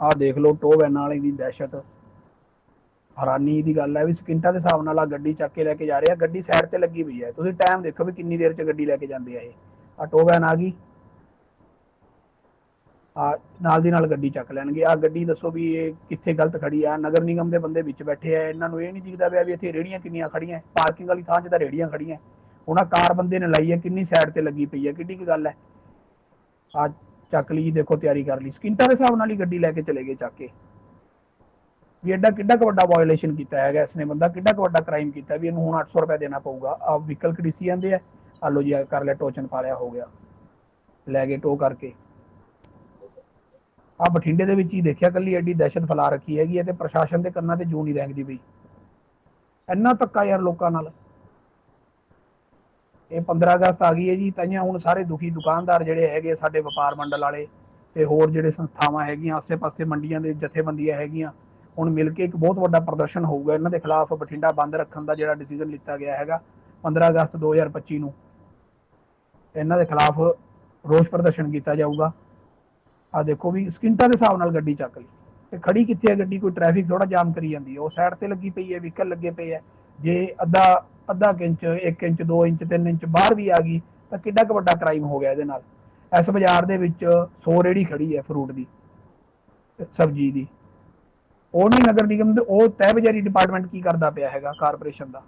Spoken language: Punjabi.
ਆਹ ਦੇਖ ਲਓ ਟੋ ਵੈਨਾਂ ਵਾਲੀ ਦੀ ਦਹਿਸ਼ਤ। ਹੈਰਾਨੀ ਦੀ ਗੱਲ ਹੈ ਵੀ ਸਕਿੰਟਾਂ ਦੇ ਹਿਸਾਬ ਨਾਲ ਆ ਗੱਡੀ ਚੱਕ ਕੇ ਲੈ ਕੇ ਜਾ ਰਹੇ ਆ। ਗੱਡੀ ਸਾਈਡ ਤੇ ਲੱਗੀ ਪਈ ਹੈ। ਤੁਸੀਂ ਟਾਈਮ ਦੇਖੋ ਵੀ ਕਿੰਨੀ ਦੇਰ ਚ ਗੱਡੀ ਲੈ ਕੇ ਜਾਂਦੇ ਆ ਇਹ। ਆ ਟੋ ਵੈਨ ਆ ਗਈ। ਆ ਨਾਲ ਦੀ ਨਾਲ ਗੱਡੀ ਚੱਕ ਲੈਣਗੇ। ਆ ਗੱਡੀ ਦੱਸੋ ਵੀ ਇਹ ਕਿੱਥੇ ਗਲਤ ਖੜੀ ਆ। ਨਗਰ ਨਿਗਮ ਦੇ ਬੰਦੇ ਵਿੱਚ ਬੈਠੇ ਆ। ਇਹਨਾਂ ਨੂੰ ਇਹ ਨਹੀਂ ਦਿਖਦਾ ਪਿਆ ਵੀ ਇੱਥੇ ਰੇੜੀਆਂ ਕਿੰਨੀਆਂ ਖੜੀਆਂ। ਪਾਰਕਿੰਗ ਵਾਲੀ ਥਾਂ 'ਚ ਤਾਂ ਰੇੜੀਆਂ ਖੜੀਆਂ। ਉਹਨਾਂ ਕਾਰ ਬੰਦੇ ਨੇ ਲਾਈ ਹੈ। ਕਿੰਨੀ ਸਾਈਡ ਤੇ ਲੱਗੀ ਪਈ ਹੈ। ਕਿੱਡੀ ਕੀ ਗੱਲ ਹੈ। ਆ ਚੱਕ ਲਈ ਦੇਖੋ ਤਿਆਰੀ ਕਰ ਲਈ। ਸਕਿੰਟਾਂ ਦੇ ਹਿਸਾਬ ਨਾਲ ਹੀ ਗੱਡੀ ਲੈ ਕੇ ਚਲੇ ਗਏ ਚੱਕ ਕੇ। ਵੀ ਐਡਾ ਕਿੱਡਾ ਵੱਡਾ ਵਾਇਓਲੇਸ਼ਨ ਕੀਤਾ ਹੈਗਾ ਇਸਨੇ ਬੰਦਾ, ਕਿੱਡਾ ਵੱਡਾ ਕ੍ਰਾਈਮ ਕੀਤਾ ਵੀ ਇਹਨੂੰ ਹੁਣ 800 ਰੁਪਏ ਦੇਣਾ ਪਊਗਾ। ਆ ਵਹੀਕਲ ਕਡੀਸੀ ਜਾਂਦੇ ਆ? ਆ ਲੋ ਜੀ ਕਰ ਲਿਆ, ਟੋਚਨ ਪਾ ਲਿਆ, ਹੋ ਗਿਆ। ਲੈ ਗਏ ਟੋ ਕਰਕੇ। ਆ ਬਠਿੰਡੇ ਦੇ ਵਿੱਚ ਹੀ ਦੇਖਿਆ, ਕੱਲੀ ਐਡੀ ਦਹਿਸ਼ਤ ਫੈਲਾ ਰੱਖੀ ਹੈਗੀ ਹੈ ਤੇ ਪ੍ਰਸ਼ਾਸਨ ਦੇ ਕੰਨਾਂ ਤੇ ਜੂ ਨਹੀਂ ਰੈਂਗਦੀ ਪਈ। ਇੰਨਾ ਧੱਕਾ ਯਾਰ ਲੋਕਾਂ ਨਾਲ। ਇਹ 15 ਅਗਸਤ ਆ ਗਈ ਹੈ ਜੀ ਤਾਈਆਂ ਹੁਣ ਸਾਰੇ ਦੁਖੀ ਦੁਕਾਨਦਾਰ ਜਿਹੜੇ ਹੈਗੇ ਸਾਡੇ ਵਪਾਰ ਮੰਡਲ ਵਾਲੇ ਤੇ ਹੋਰ ਜਿਹੜੇ ਸੰਸਥਾਵਾਂ ਹੈਗੀਆਂ, ਆਸੇ-ਪਾਸੇ ਮੰਡੀਆਂ ਦੇ ਜਥੇਬੰਦੀਆਂ ਹੈਗੀਆਂ, ਹੁਣ ਮਿਲ ਕੇ ਇੱਕ ਬਹੁਤ ਵੱਡਾ ਪ੍ਰਦਰਸ਼ਨ ਹੋਊਗਾ। ਇਹਨਾਂ ਦੇ ਖਿਲਾਫ ਬਠਿੰਡਾ ਬੰਦ ਰੱਖਣ ਦਾ ਜਿਹੜਾ ਡਿਸੀਜਨ ਲਿੱਤਾ ਗਿਆ ਹੈਗਾ 15 ਅਗਸਤ 2025 ਨੂੰ। ਇਹਨਾਂ ਦੇ ਖਿਲਾਫ ਰੋਸ ਪ੍ਰਦਰਸ਼ਨ ਕੀਤਾ ਜਾਊਗਾ। ਆ ਦੇਖੋ ਵੀ ਸਕਿੰਟਾਂ ਦੇ ਹਿਸਾਬ ਨਾਲ ਗੱਡੀ ਚੱਕ ਲਈ। ਤੇ ਖੜੀ ਕਿੱਥੇ ਹੈ ਗੱਡੀ, ਕੋਈ ਟ੍ਰੈਫਿਕ ਥੋੜਾ ਜਾਮ ਕਰੀ ਜਾਂਦੀ ਹੈ। ਉਹ ਸਾਈਡ ਤੇ ਲੱਗੀ ਪਈ ਹੈ ਵਹੀਕਲ ਲੱਗੇ ਪਏ ਹੈ। ਜੇ ਅੱਧਾ ਅੱਧਾ ਕੁ ਇੰਚ 1 ਇੰਚ 2 ਇੰਚ 3 ਇੰਚ ਬਾਹਰ ਵੀ ਆ ਗਈ, ਤਾਂ ਕਿੱਡਾ ਕੁ ਵੱਡਾ ਕ੍ਰਾਈਮ ਹੋ ਗਿਆ ਇਹਦੇ ਨਾਲ। ਇਸ ਬਾਜ਼ਾਰ ਦੇ ਵਿੱਚ 100 ਰੇੜੀ ਖੜੀ ਹੈ ਫਰੂਟ ਦੀ, ਸਬਜ਼ੀ ਦੀ। ਉਹ ਨਹੀਂ ਨਗਰ ਨਿਗਮ ਦੇ ਉਹ ਤਹਿ ਬਜ਼ਾਰੀ ਡਿਪਾਰਟਮੈਂਟ ਕੀ ਕਰਦਾ ਪਿਆ ਹੈਗਾ ਕਾਰਪੋਰੇਸ਼ਨ ਦਾ।